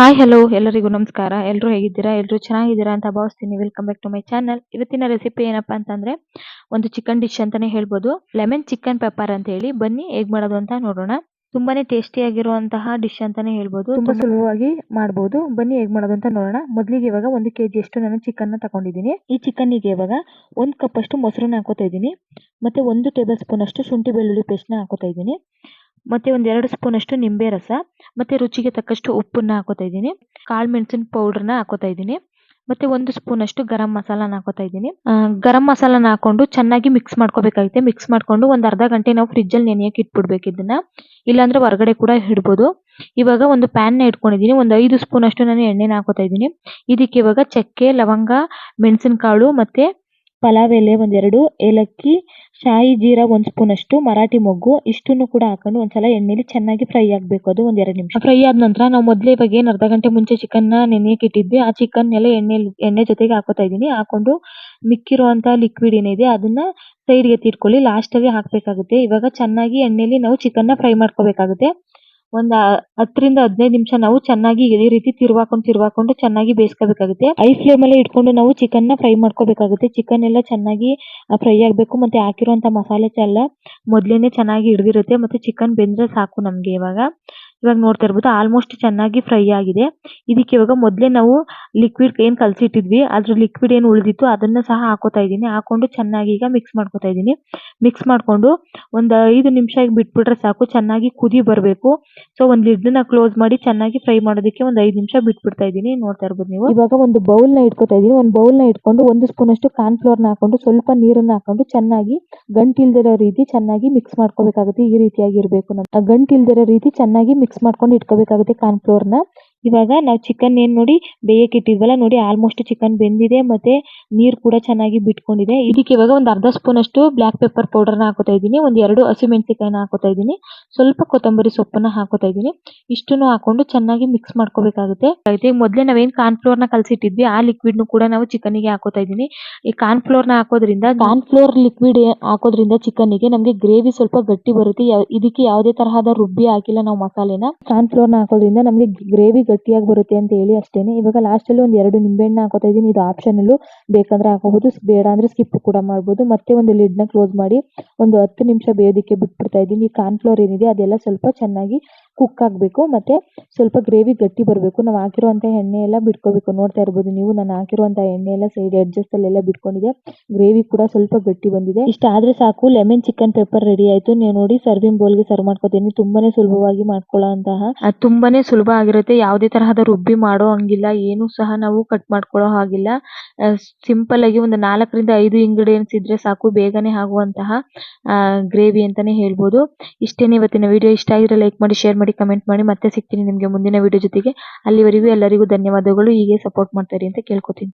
Hi hello ಎಲ್ಲರಿಗೂ ನಮಸ್ಕಾರ. ಎಲ್ಲರೂ ಹೇಗಿದ್ದೀರಾ? ಎಲ್ಲರೂ ಚೆನ್ನಾಗಿದ್ದೀರಾ ಅಂತ ಭಾವಿಸ್ತೀನಿ. Welcome back to my channel ಇವತ್ತಿನ ರೆಸಿಪಿ ಏನಪ್ಪಾ ಅಂತಂದ್ರೆ, ಒಂದು ಚಿಕನ್ ಡಿಶ್ ಅಂತಾನೆ ಹೇಳ್ಬೋದು. ಲೆಮನ್ ಚಿಕನ್ ಪೆಪ್ಪರ್ ಅಂತ ಹೇಳಿ. ಬನ್ನಿ, ಹೇಗ್ ಮಾಡೋದು ಅಂತ ನೋಡೋಣ. ತುಂಬಾನೇ ಟೇಸ್ಟಿ ಆಗಿರುವಂತಹ ಡಿಶ್ ಅಂತಾನೆ ಹೇಳ್ಬೋದು. ತುಂಬಾ ಸುಲಭವಾಗಿ ಮಾಡಬಹುದು ಬನ್ನಿ, ಹೇಗ್ ಮಾಡೋದು ಅಂತ ನೋಡೋಣ. ಮೊದಲಿಗೆ ಇವಾಗ ಒಂದು ಕೆಜಿ ಅಷ್ಟು ನಾನು ಚಿಕನ್ನ ತಗೊಂಡಿದ್ದೀನಿ. ಈ ಚಿಕನ್ಗೆ ಇವಾಗ ಒಂದ್ ಕಪ್ ಅಷ್ಟು ಮೊಸರನ್ನ ಹಾಕೋತಾ ಇದ್ದೀನಿ. ಮತ್ತೆ ಒಂದು ಟೇಬಲ್ ಸ್ಪೂನ್ ಅಷ್ಟು ಶುಂಠಿ ಬೆಳ್ಳುಳ್ಳಿ ಪೇಸ್ಟ್ನ ಹಾಕೋತಾ ಇದ್ದೀನಿ. ಮತ್ತೆ ಒಂದೆರಡು ಸ್ಪೂನ್ ಅಷ್ಟು ನಿಂಬೆ ರಸ, ಮತ್ತೆ ರುಚಿಗೆ ತಕ್ಕಷ್ಟು ಉಪ್ಪನ್ನ ಹಾಕೋತಾ ಇದ್ದೀನಿ. ಕಾಳು ಮೆಣಸಿನ ಪೌಡರ್ನ ಹಾಕೋತಾ ಇದ್ದೀನಿ. ಮತ್ತೆ ಒಂದು ಸ್ಪೂನ್ ಅಷ್ಟು ಗರಂ ಮಸಾಲಾನ ಹಾಕೋತಾ ಇದ್ದೀನಿ. ಗರಂ ಮಸಾಲಾನ ಹಾಕೊಂಡು ಚೆನ್ನಾಗಿ ಮಿಕ್ಸ್ ಮಾಡ್ಕೋಬೇಕಾಗುತ್ತೆ. ಮಿಕ್ಸ್ ಮಾಡ್ಕೊಂಡು ಒಂದು ಅರ್ಧ ಗಂಟೆ ನಾವು ಫ್ರಿಜ್ ಅಲ್ಲಿ ನೆನೆಯಕ್ಕೆ ಇಟ್ಬಿಡ್ಬೇಕು ಇದನ್ನ. ಇಲ್ಲಾಂದ್ರೆ ಹೊರಗಡೆ ಕೂಡ ಇಡ್ಬೋದು. ಇವಾಗ ಒಂದು ಪ್ಯಾನ್ನ ಇಟ್ಕೊಂಡಿದ್ದೀನಿ. ಒಂದು ಐದು ಸ್ಪೂನ್ ಅಷ್ಟು ನಾನು ಎಣ್ಣೆನ ಹಾಕೋತಾ ಇದ್ದೀನಿ. ಇದಕ್ಕೆ ಇವಾಗ ಚಕ್ಕೆ, ಲವಂಗ, ಮೆಣಸಿನಕಾಳು ಮತ್ತೆ ಪಲಾವ್ ಎಲೆ ಒಂದೆರಡು, ಏಲಕ್ಕಿ, ಶಾಯಿ ಜೀರಾ ಒಂದ್ ಸ್ಪೂನ್ ಅಷ್ಟು, ಮರಾಠಿ ಮೊಗ್ಗು, ಇಷ್ಟನ್ನು ಕೂಡ ಹಾಕೊಂಡು ಒಂದ್ಸಲ ಎಣ್ಣೆಲಿ ಚೆನ್ನಾಗಿ ಫ್ರೈ ಆಗ್ಬೇಕು. ಅದು ಒಂದೆರಡು ನಿಮಿಷ. ಫ್ರೈ ಆದ ನಂತರ ನಾವು ಮೊದಲೇ ಇವಾಗ ಏನ್ ಅರ್ಧ ಗಂಟೆ ಮುಂಚೆ ಚಿಕನ್ನ ನೆನೆಯಕ್ಕೆ ಇಟ್ಟಿದ್ವಿ, ಆ ಚಿಕನ್ ಎಲ್ಲ ಎಣ್ಣೆ ಎಣ್ಣೆ ಜೊತೆಗೆ ಹಾಕೋತಾ ಇದೀನಿ ಹಾಕೊಂಡು ಮಿಕ್ಕಿರುವಂತ ಲಿಕ್ವಿಡ್ ಏನಿದೆ ಅದನ್ನ ಸೈಡ್ಗೆ ಎತ್ತಿಟ್ಕೊಳ್ಳಿ ಲಾಸ್ಟ್ ಅಲ್ಲಿ ಹಾಕ್ಬೇಕಾಗುತ್ತೆ. ಇವಾಗ ಚೆನ್ನಾಗಿ ಎಣ್ಣೆಲಿ ನಾವು ಚಿಕನ್ನ ಫ್ರೈ ಮಾಡ್ಕೋಬೇಕಾಗುತ್ತೆ. ಒಂದ್ ಹತ್ತರಿಂದ ಹದಿನೈದು ನಿಮಿಷ ನಾವು ಚೆನ್ನಾಗಿ ಇದೇ ರೀತಿ ತಿರ್ವಾಕೊಂಡು ತಿರ್ವಾಕೊಂಡು ಚೆನ್ನಾಗಿ ಬೇಯಿಸ್ಕೋಬೇಕಾಗುತ್ತೆ. ಐ ಫ್ಲೇಮ್ ಅಲ್ಲಿ ಇಟ್ಕೊಂಡು ನಾವು ಚಿಕನ್ನ ಫ್ರೈ ಮಾಡ್ಕೋಬೇಕಾಗುತ್ತೆ. ಚಿಕನ್ ಎಲ್ಲ ಚೆನ್ನಾಗಿ ಫ್ರೈ ಆಗ್ಬೇಕು ಮತ್ತೆ ಹಾಕಿರುವಂತ ಮಸಾಲೆ ಎಲ್ಲ ಮೊದ್ಲೇನೆ ಚೆನ್ನಾಗಿ ಹಿಡಿದಿರುತ್ತೆ ಮತ್ತೆ ಚಿಕನ್ ಬೆಂದ್ರೆ ಸಾಕು ನಮ್ಗೆ ಇವಾಗ. ಇವಾಗ ನೋಡ್ತಾ ಇರ್ಬೋದು ಆಲ್ಮೋಸ್ಟ್ ಚೆನ್ನಾಗಿ ಫ್ರೈ ಆಗಿದೆ. ಇದಕ್ಕೆ ಇವಾಗ ಮೊದ್ಲೇ ನಾವು ಲಿಕ್ವಿಡ್ ಏನ್ ಕಲ್ಸಿಟ್ಟಿದ್ವಿ ಅದ್ರ ಲಿಕ್ವಿಡ್ ಏನ್ ಉಳಿದಿತ್ತು ಅದನ್ನ ಸಹ ಹಾಕೋತಾ ಇದೀನಿ ಹಾಕೊಂಡು ಚೆನ್ನಾಗಿ ಈಗ ಮಿಕ್ಸ್ ಮಾಡ್ಕೋತಾ ಇದೀನಿ ಮಿಕ್ಸ್ ಮಾಡ್ಕೊಂಡು ಒಂದು ಐದು ನಿಮಿಷ ಬಿಟ್ಬಿಟ್ರೆ ಸಾಕು, ಚೆನ್ನಾಗಿ ಕುದಿ ಬರ್ಬೇಕು. ಸೊ ಒಂದ್ ಲಿಡ್ನ ಕ್ಲೋಸ್ ಮಾಡಿ ಚೆನ್ನಾಗಿ ಫ್ರೈ ಮಾಡೋದಕ್ಕೆ ಒಂದು ಐದು ನಿಮಿಷ ಬಿಟ್ಬಿಡ್ತಾ ಇದೀನಿ ನೋಡ್ತಾ ಇರ್ಬೋದು ನೀವು. ಇವಾಗ ಒಂದು ಬೌಲ್ನ ಇಟ್ಕೋತಾ ಇದೀನಿ ಒಂದು ಬೌಲ್ನ ಇಟ್ಕೊಂಡು ಒಂದು ಸ್ಪೂನ್ ಅಷ್ಟು ಕಾರ್ನ್ ಫ್ಲೋರ್ನ ಹಾಕೊಂಡು ಸ್ವಲ್ಪ ನೀರನ್ನ ಹಾಕೊಂಡು ಚೆನ್ನಾಗಿ ಗಂಟಿಲ್ದಿರೋ ರೀತಿ ಚೆನ್ನಾಗಿ ಮಿಕ್ಸ್ ಮಾಡ್ಕೋಬೇಕಾಗುತ್ತೆ. ಈ ರೀತಿಯಾಗಿ ಇರಬೇಕು. ಆ ಗಂಟಿಲ್ದಿರೋ ರೀತಿ ಚೆನ್ನಾಗಿ ಮಿಕ್ಸ್ ಮಾಡ್ಕೊಂಡು ಇಟ್ಕೋಬೇಕಾಗುತ್ತೆ ಕಾರ್ನ್ ಫ್ಲೋರ್ನ. ಇವಾಗ ನಾವು ಚಿಕನ್ ಏನ್ ನೋಡಿ ಬೇಯಕ್ಕೆ ಇಟ್ಟಿದ್ವಲ್ಲ ನೋಡಿ ಆಲ್ಮೋಸ್ಟ್ ಚಿಕನ್ ಬೆಂದಿದೆ ಮತ್ತೆ ನೀರ್ ಕೂಡ ಚೆನ್ನಾಗಿ ಬಿಟ್ಕೊಂಡಿದೆ. ಇದಕ್ಕೆ ಇವಾಗ ಒಂದು ಅರ್ಧ ಸ್ಪೂನ್ ಅಷ್ಟು ಬ್ಲಾಕ್ ಪೆಪ್ಪರ್ ಪೌಡರ್ನ ಹಾಕೋತಾ ಇದೀನಿ ಒಂದ್ ಎರಡು ಹಸಿಮೆಣಸಿನಕಾಯಿನ ಹಾಕೋತಾ ಇದೀನಿ ಸ್ವಲ್ಪ ಕೊತ್ತಂಬರಿ ಸೊಪ್ಪನ್ನ ಹಾಕೋತಾ ಇದೀನಿ ಇಷ್ಟನ್ನು ಹಾಕೊಂಡು ಚೆನ್ನಾಗಿ ಮಿಕ್ಸ್ ಮಾಡ್ಕೋಬೇಕಾಗುತ್ತೆ. ಇದಕ್ಕೆ ಮೊದಲೇ ನಾವೇನ್ ಕಾರ್ನ್ ಫ್ಲೋರ್ನ ಕಲಸಿಟ್ಟಿದ್ವಿ ಆ ಲಿಕ್ವಿಡ್ ನು ಕೂಡ ನಾವು ಚಿಕನ್ಗೆ ಹಾಕೋತಾ ಇದೀನಿ ಈ ಕಾರ್ನ್ ಫ್ಲೋರ್ನ ಹಾಕೋದ್ರಿಂದ ಕಾರ್ನ್ ಫ್ಲೋರ್ ಲಿಕ್ವಿಡ್ ಹಾಕೋದ್ರಿಂದ ಚಿಕನ್ಗೆ ನಮಗೆ ಗ್ರೇವಿ ಸ್ವಲ್ಪ ಗಟ್ಟಿ ಬರುತ್ತೆ. ಇದಕ್ಕೆ ಯಾವುದೇ ತರಹದ ರುಬ್ಬಿ ಹಾಕಿಲ್ಲ ನಾವು ಮಸಾಲೆನ. ಕಾರ್ನ್ ಫ್ಲೋರ್ನ ಹಾಕೋದ್ರಿಂದ ನಮಗೆ ಗ್ರೇವಿ ಗಟ್ಟಿಯಾಗಿ ಬರುತ್ತೆ ಅಂತ ಹೇಳಿ ಅಷ್ಟೇನೆ. ಇವಾಗ ಲಾಸ್ಟಲ್ಲಿ ಒಂದು ಎರಡು ನಿಂಬೆ ಹಣ್ಣು ಹಾಕೋತಾ ಇದೀನಿ ಇದು ಆಪ್ಷನಲ್ ಬೇಕಂದ್ರೆ ಹಾಕೋಬಹುದು ಬೇಡ ಅಂದ್ರೆ ಸ್ಕಿಪ್ ಕೂಡ ಮಾಡಬಹುದು ಮತ್ತೆ ಒಂದು ಲಿಡ್ನ ಕ್ಲೋಸ್ ಮಾಡಿ ಒಂದು ಹತ್ತು ನಿಮಿಷ ಬೇಯೋದಕ್ಕೆ ಬಿಟ್ಬಿಡ್ತಾ ಇದೀನಿ ಈ ಕಾರ್ನ್ ಫ್ಲೋರ್ ಏನಿದೆ ಅದೆಲ್ಲ ಸ್ವಲ್ಪ ಚೆನ್ನಾಗಿ ಕುಕ್ ಆಗಬೇಕು ಮತ್ತೆ ಸ್ವಲ್ಪ ಗ್ರೇವಿ ಗಟ್ಟಿ ಬರಬೇಕು. ನಾವು ಹಾಕಿರುವಂಥ ಎಣ್ಣೆ ಎಲ್ಲ ಬಿಟ್ಕೋಬೇಕು. ನೋಡ್ತಾ ಇರಬಹುದು ನೀವು, ನಾನು ಹಾಕಿರುವಂಥ ಎಣ್ಣೆ ಎಲ್ಲ ಸೈಡ್ ಎಡ್ಜಸ್ ಅಲ್ಲೆಲ್ಲ ಬಿಟ್ಕೊಂಡಿದೆ ಗ್ರೇವಿ ಕೂಡ ಸ್ವಲ್ಪ ಗಟ್ಟಿ ಬಂದಿದೆ. ಇಷ್ಟ ಆದ್ರೆ ಸಾಕು ಲೆಮನ್ ಚಿಕನ್ ಪೇಪರ್ ರೆಡಿ ಆಯ್ತು. ನೀವು ನೋಡಿ ಸರ್ವಿಂಗ್ ಬೌಲ್ಗೆ ಸರ್ವ್ ಮಾಡ್ಕೋತೀನಿ. ತುಂಬಾನೇ ಸುಲಭವಾಗಿ ಮಾಡ್ಕೊಳ್ಳೋಂತಹ ತುಂಬಾನೇ ಸುಲಭ ಆಗಿರುತ್ತೆ. ಯಾವುದೇ ತರಹದ ರುಬ್ಬಿ ಮಾಡೋ ಹಂಗಿಲ್ಲ. ಏನು ಸಹ ನಾವು ಕಟ್ ಮಾಡ್ಕೊಳ್ಳೋ ಹಾಗಿಲ್ಲ. ಸಿಂಪಲ್ ಆಗಿ ಒಂದು ನಾಲ್ಕರಿಂದ ಐದು ಇಂಗ್ರೀಡಿಯೆಂಟ್ಸ್ ಇದ್ರೆ ಸಾಕು. ಬೇಗನೆ ಆಗುವಂತಹ ಗ್ರೇವಿ ಅಂತಾನೆ ಹೇಳ್ಬೋದು. ಇಷ್ಟೇನೆ ಇವತ್ತಿನ ವಿಡಿಯೋ ಇಷ್ಟ ಆಗಿದ್ರೆ ಲೈಕ್ ಮಾಡಿ ಶೇರ್ ಮಾಡಿ ಕಮೆಂಟ್ ಮಾಡಿ ಮತ್ತೆ ಸಿಗ್ತೀನಿ ನಿಮ್ಗೆ ಮುಂದಿನ ವಿಡಿಯೋ ಜೊತೆಗೆ. ಅಲ್ಲಿವರೆಗೂ ಎಲ್ಲರಿಗೂ ಧನ್ಯವಾದಗಳು. ಹೀಗೆ ಸಪೋರ್ಟ್ ಮಾಡ್ತಾರೆ ಅಂತ ಕೇಳ್ಕೊತೀನಿ.